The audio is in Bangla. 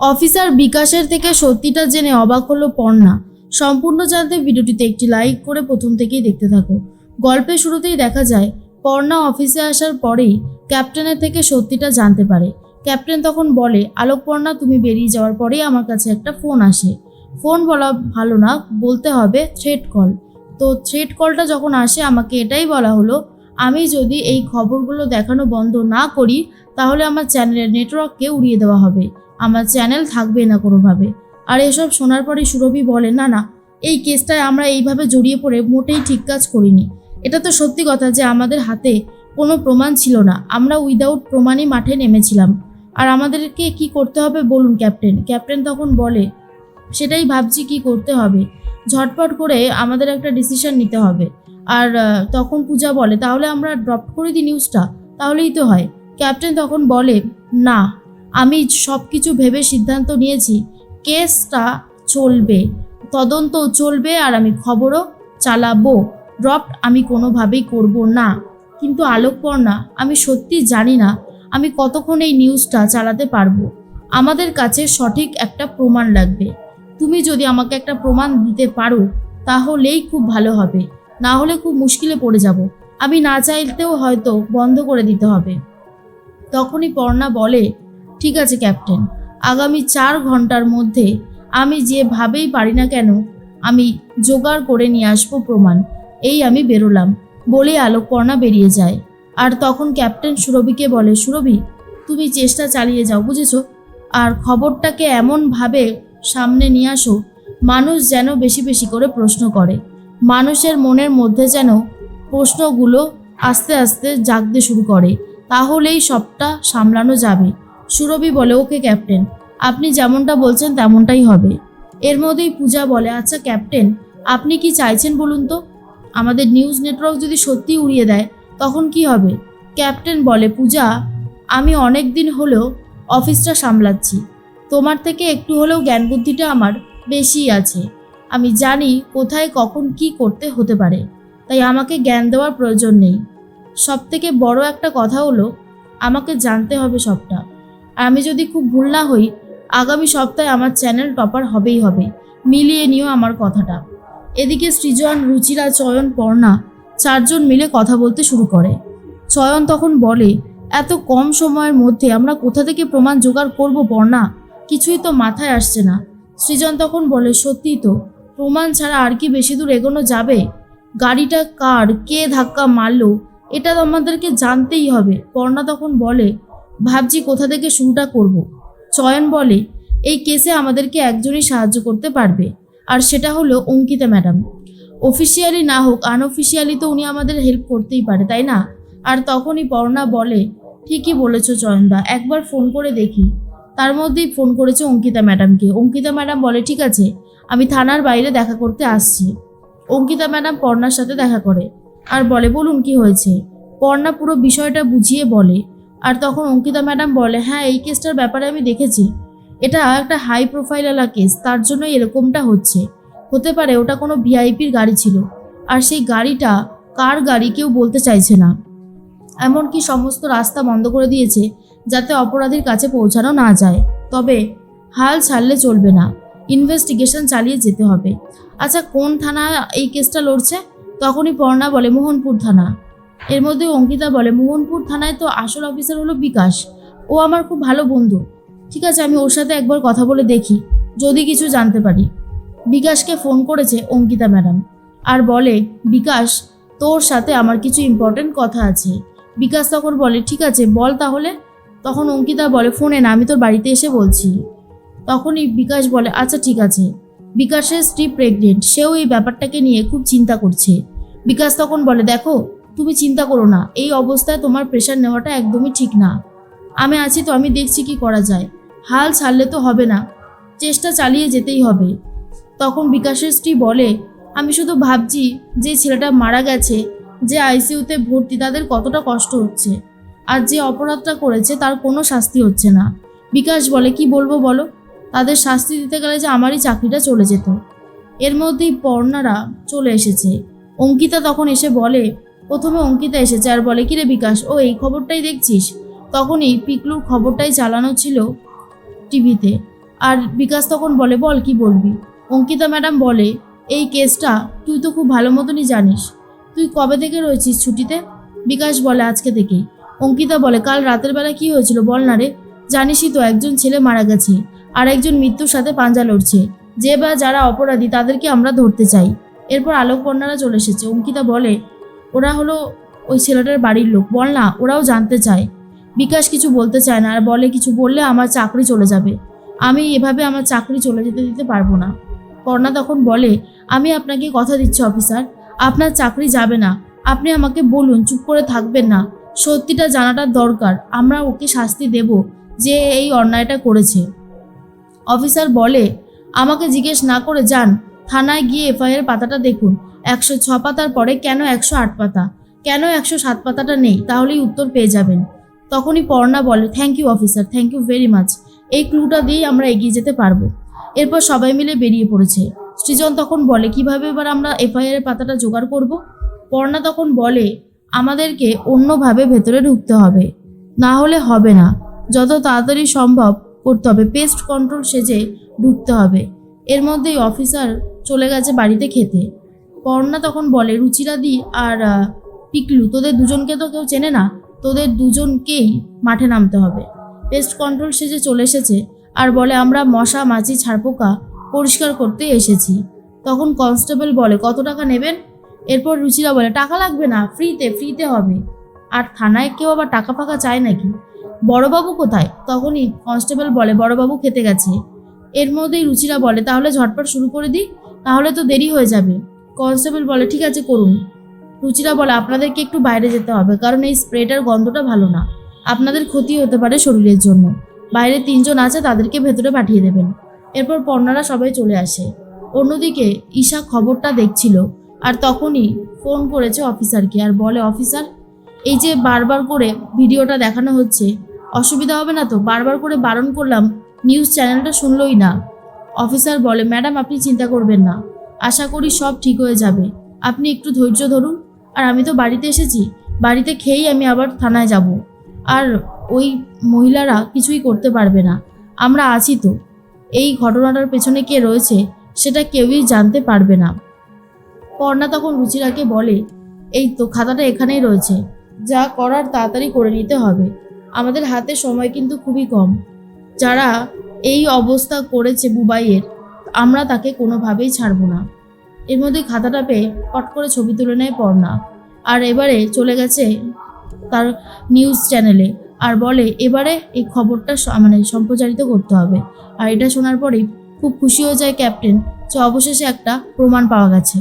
অফিসার বিকাশের থেকে সত্যিটা জেনে অবাক হলো পর্ণা। সম্পূর্ণ জানতে ভিডিওটিতে একটি লাইক করে প্রথম থেকেই দেখতে থাকো। গল্পের শুরুতেই দেখা যায়, পর্ণা অফিসে আসার পরেই ক্যাপ্টেনের থেকে সত্যিটা জানতে পারে। ক্যাপ্টেন তখন বলে আলোকপর্ণা তুমি বেরিয়ে যাওয়ার পরেই আমার কাছে একটা ফোন আসে। ফোন বলা ভালো না, বলতে হবে থ্রেড কল। তো থ্রেড কলটা যখন আসে, আমাকে এটাই বলা হলো, আমি যদি এই খবরগুলো দেখানো বন্ধ না করি তাহলে আমার চ্যানেলের নেটওয়ার্ককে উড়িয়ে দেওয়া হবে। আমার চ্যানেল থাকবে না কোনোভাবে। আর এসব শোনার পরে সুরভি বলে, না না, এই কেসটায় আমরা এইভাবে জড়িয়ে পড়ে মোটেই ঠিক কাজ করিনি। এটা তো সত্যি কথা যে আমাদের হাতে কোনো প্রমাণ ছিল না। আমরা উইদাউট প্রমাণই মাঠে নেমেছিলাম। আর আমাদেরকে কি করতে হবে বলুন, ক্যাপ্টেন? ক্যাপ্টেন তখন বলে, সেটাই ভাবছি কি করতে হবে। ঝটপট করে আমাদের একটা ডিসিশন নিতে হবে। আর তখন পূজা বলে, তাহলে আমরা ড্রপ করে দিই নিউজটা তাহলেই তো হয়। ক্যাপ্টেন তখন বলে, না, আমি সব কিছু ভেবে সিদ্ধান্ত নিয়েছি। কেসটা চলবে, তদন্ত চলবে আর আমি খবরও চালাবো। ড্রপ আমি কোনোভাবেই করব না। কিন্তু আলোকপর্ণা, আমি সত্যি জানি না আমি কতক্ষণ এই নিউজটা চালাতে পারব। আমাদের কাছে সঠিক একটা প্রমাণ লাগবে। তুমি যদি আমাকে একটা প্রমাণ দিতে পারো, তাহলেই খুব ভালো হবে। না হলে খুব মুশকিলে পড়ে যাব। আমি না চাইতেও হয়তো বন্ধ করে দিতে হবে। তখনই পর্ণা বলে, ঠিক আছে, ক্যাপ্টেন। আগামী চার ঘণ্টার মধ্যে আমি যেভাবেই পারি না কেন, আমি জোগাড় করে নিয়ে আসব প্রমাণ। এই আমি বেরোলাম। বলে আলোকপর্ণা বেরিয়ে যায়। আর তখন ক্যাপ্টেন সুরভিকে বলে, সুরভি, তুমি চেষ্টা চালিয়ে যাও, বুঝেছ? আর খবরটাকে এমনভাবে সামনে নিয়ে আসো, মানুষ যেন বেশি বেশি করে প্রশ্ন করে। মানুষের মনের মধ্যে যেন প্রশ্নগুলো আস্তে আস্তে জাগতে শুরু করে। তাহলেই সবটা সামলানো যাবে। সুরভি বলে, ওকে, ক্যাপ্টেন। আপনি যেমনটা বলছেন তেমনটাই হবে। এর মধ্যেই পূজা বলে আচ্ছা ক্যাপ্টেন, আপনি কি চাইছেন বলুন তো? আমাদের নিউজ নেটওয়ার্ক যদি সত্যি উড়িয়ে দেয়, তখন কি হবে? ক্যাপ্টেন বলে, পূজা, আমি অনেক দিন হলেও অফিসটা সামলাচ্ছি। তোমার থেকে একটু হলেও জ্ঞান বুদ্ধিটা আমার বেশি আছে। আমি জানি কোথায় কখন কি করতে হতে পারে। তাই আমাকে জ্ঞান দেওয়ার প্রয়োজন নেই। সব থেকে বড় একটা কথা হলো, আমাকে জানতে হবে সবটা। আমি যদি খুব ভুল না হই, আগামী সপ্তাহে আমার চ্যানেল টপার হবেই হবে। মিলিয়ে নিও আমার কথাটা। এদিকে সৃজন, রুচিরা চয়ন পর্ণা চারজন মিলে কথা বলতে শুরু করে। চয়ন তখন বলে, এত কম সময়ের মধ্যে আমরা কোথা থেকে প্রমাণ জোগাড় করব পর্ণা? কিছুই তো মাথায় আসছে না। সৃজন তখন বলে, সত্যিই তো, প্রমাণ ছাড়া আর কি বেশি দূর এগোনো যাবে? গাড়িটা কার, কে ধাক্কা মারলো এটা আমাদেরকে জানতেই হবে। পর্ণা তখন বলে, ভাবছি কোথা থেকে শুরুটা করব। চয়ন বলে, এই কেসে আমাদেরকে একজনই সাহায্য করতে পারবে। আর সেটা হলো অঙ্কিতা ম্যাডাম। অফিসিয়ালি না হোক, আনঅফিসিয়ালি তো উনি আমাদের হেল্প করতেই পারে, তাই না? আর তখনই পর্ণা বলে, ঠিকই বলেছ চয়নদা, একবার ফোন করে দেখি। তার মধ্যেই ফোন করেছে অঙ্কিতা ম্যাডামকে। অঙ্কিতা ম্যাডাম বলে, ঠিক আছে, আমি থানার বাইরে দেখা করতে আসছি। অঙ্কিতা ম্যাডাম পর্ণার সাথে দেখা করে। আর বলে, বলুন কি হয়েছে? পর্ণা পুরো বিষয়টা বুঝিয়ে বলে, আর তখন অঙ্কিতা ম্যাডাম বলে হ্যাঁ এই কেসটার ব্যাপারে আমি দেখেছি। এটা একটা হাই প্রোফাইল প্রোফাইলওয়ালা কেস, তার জন্য এরকমটা হচ্ছে। হতে পারে ওটা কোনো ভিআইপির গাড়ি ছিল, আর সেই গাড়িটা কার গাড়ি কেউ বলতে চাইছে না। এমনকি সমস্ত রাস্তা বন্ধ করে দিয়েছে, যাতে অপরাধীর কাছে পৌঁছানো না যায়। তবে হাল ছাড়লে চলবে না ইনভেস্টিগেশন চালিয়ে যেতে হবে। আচ্ছা কোন থানা এই কেসটা লড়ছে? তখনই পর্ণা বলে, মোহনপুর থানা। এর মধ্যে অঙ্কিতা বলে, মোহনপুর থানায় তো আসল অফিসার হলো বিকাশ। ও আমার খুব ভালো বন্ধু। ঠিক আছে, আমি ওর সাথে একবার কথা বলে দেখি, যদি কিছু জানতে পারি। বিকাশকে ফোন করেছে অঙ্কিতা ম্যাডাম আর বলে, বিকাশ, তোর সাথে আমার কিছু ইম্পর্টেন্ট কথা আছে। বিকাশ তখন বলে, ঠিক আছে, বল তাহলে। তখন অঙ্কিতা বলে, ফোনে না, আমি তোর বাড়িতে এসে বলছি। তখনই বিকাশ বলে আচ্ছা ঠিক আছে। বিকাশের স্ত্রী প্রেগনেন্ট সেও এই ব্যাপারটাকে নিয়ে খুব চিন্তা করছে। বিকাশ তখন বলে, দেখো, তুমি চিন্তা করো না, এই অবস্থায় তোমার প্রেশার নেওয়াটা একদমই ঠিক না। আমি আছি তো, আমি দেখছি কি করা যায়। হাল ছাড়লে তো হবে না, চেষ্টা চালিয়ে যেতেই হবে। তখন বিকাশের স্ত্রী বলে, আমি শুধু ভাবছি যে ছেলেটা মারা গেছে, যে আইসিইউতে ভর্তি, তাদের কতটা কষ্ট হচ্ছে। আর যে অপরাধটা করেছে, তার কোনো শাস্তি হচ্ছে না। বিকাশ বলে, কি বলব বলো? তাদের শাস্তি দিতে গেলে যে আমারই চাকরিটা চলে যেত। এর মধ্যেই পর্ণারা চলে এসেছে। অঙ্কিতা তখন এসে বলে, প্রথমে অঙ্কিতা এসেছে আর বলে, কিরে বিকাশ, ও এই খবরটাই দেখছিস? তখনই পিকলুর খবরটাই চালানো ছিল টিভিতে। আর বিকাশ তখন বলে, বল, কি বলবি? অঙ্কিতা ম্যাডাম বলে, এই কেসটা তুই তো খুব ভালো মতনই জানিস। তুই কবে থেকে রয়েছিস ছুটিতে? বিকাশ বলে, আজকে থেকেই। অঙ্কিতা বলে, কাল রাতের বেলা কি হয়েছিল বল না রে? জানিসই তো একজন ছেলে মারা গেছে, আর একজন মৃত্যুর সাথে পাঞ্জা লড়ছে। যে বা যারা অপরাধী তাদেরকে আমরা ধরতে চাই। এরপর আলোক কন্যারা চলে এসেছে। অঙ্কিতা বলে, ওরা হলো ওই ছেলেটার বাড়ির লোক। বল না, ওরাও জানতে চায়। বিকাশ কিছু বলতে চায় না আর বলে, কিছু বললে আমার চাকরি চলে যাবে। আমি এভাবে আমার চাকরি চলে যেতে দিতে পারব না। কর্ণা তখন বলে, আমি আপনাকে কথা দিচ্ছি, অফিসার। আপনার চাকরি যাবে না। আপনি আমাকে বলুন, চুপ করে থাকবেন না। সত্যিটা জানাটা দরকার। আমরা ওকে শাস্তি দেব যে এই অন্যায়টা করেছে। অফিসার বলে, আমাকে জিজ্ঞেস না করে যান। থানায় গিয়ে এফআইআর পাতাটা দেখুন। একশো ছ পাতার পরে কেন একশো আট পাতা? কেন একশো সাত পাতাটা নেই? তাহলেই উত্তর পেয়ে যাবেন। তখনই পর্ণা বলে thank you officer thank you very much এই ক্লুটা দিয়েই আমরা এগিয়ে যেতে পারব। এরপর সবাই মিলে বেরিয়ে পড়েছে। সৃজন তখন বলে, কীভাবে এবার আমরা এফআইআর পাতাটা জোগাড় করব? পর্ণা তখন বলে, আমাদেরকে অন্যভাবে ভেতরে ঢুকতে হবে। না হলে হবে না। যত তাড়াতাড়ি সম্ভব করতে হবে। পেস্ট কন্ট্রোল সেজে ঢুকতে হবে। এর মধ্যেই অফিসার চলে গেছে বাড়িতে খেতে। পর্ণা তখন বলে রুচিরা রুচিরাদি আর পিকলু, তোদের দুজনকে তো কেউ চেনে না। তোদের দুজনকেই মাঠে নামতে হবে। পেস্ট কন্ট্রোল সেজে চলে এসেছে। আর বলে, আমরা মশা, মাছি, ছাড়পোকা পরিষ্কার করতে এসেছি। তখন কনস্টেবল বলে, কত টাকা নেবেন? এরপর রুচিরা বলে, টাকা লাগবে না ফ্রিতে ফ্রিতে হবে। আর থানায় কেউ আবার টাকা ফাঁকা চায় নাকি? বড়বাবু কোথায়? তখনই কনস্টেবল বলে, বড়বাবু খেতে গেছে। এর মধ্যেই রুচিরা বলে, তাহলে ঝটপট শুরু করে দিই। তাহলে তো দেরি হয়ে যাবে। কনস্টেবল বলে, ঠিক আছে, করুন। রুচিরা বলে, আপনাদেরকে একটু বাইরে যেতে হবে, কারণ এই স্প্রেটার গন্ধটা ভালো না। আপনাদের ক্ষতি হতে পারে শরীরের জন্য। বাইরে তিনজন আছে, তাদেরকে ভেতরে পাঠিয়ে দেবেন। এরপর পর্ণারা সবাই চলে আসে। অন্যদিকে ঈশা খবরটা দেখছিল, আর তখনই ফোন করেছে অফিসারকে, আর বলে, অফিসার, এই যে বারবার করে ভিডিওটা দেখানো হচ্ছে, অসুবিধা হবে না তো? বারবার করে বারণ করলাম, নিউজ চ্যানেলটা শুনলই না। অফিসার বলে, ম্যাডাম, আপনি চিন্তা করবেন না। আশা করি সব ঠিক হয়ে যাবে। আপনি একটু ধৈর্য ধরুন। আর আমি তো বাড়িতে এসেছি। বাড়িতে খেয়েই আমি আবার থানায় যাব। আর ওই মহিলারা কিছুই করতে পারবে না। আমরা আছি তো। এই ঘটনাটার পেছনে কে রয়েছে, সেটা কেউই জানতে পারবে না। পর্ণা তখন রুচিরাকে বলে, এই তো, খাতাটা এখানেই রয়েছে। যা করার তাড়াতাড়ি করে নিতে হবে। আমাদের হাতে সময় কিন্তু খুবই কম। যারা এই অবস্থা করেছে বুবাইয়ের, আমরা তাকে কোনোভাবেই ছাড়বো না। এর মধ্যে খাতাটা পেয়ে পট করে ছবি তুলে নেয় পর্ণা। আর এবারে চলে গেছে তার নিউজ চ্যানেলে আর বলে, এবারে এই খবরটা মানে সম্প্রচারিত করতে হবে। আর এটা শোনার পরেই খুব খুশি হয়ে যায় ক্যাপ্টেন যে অবশেষে একটা প্রমাণ পাওয়া গেছে।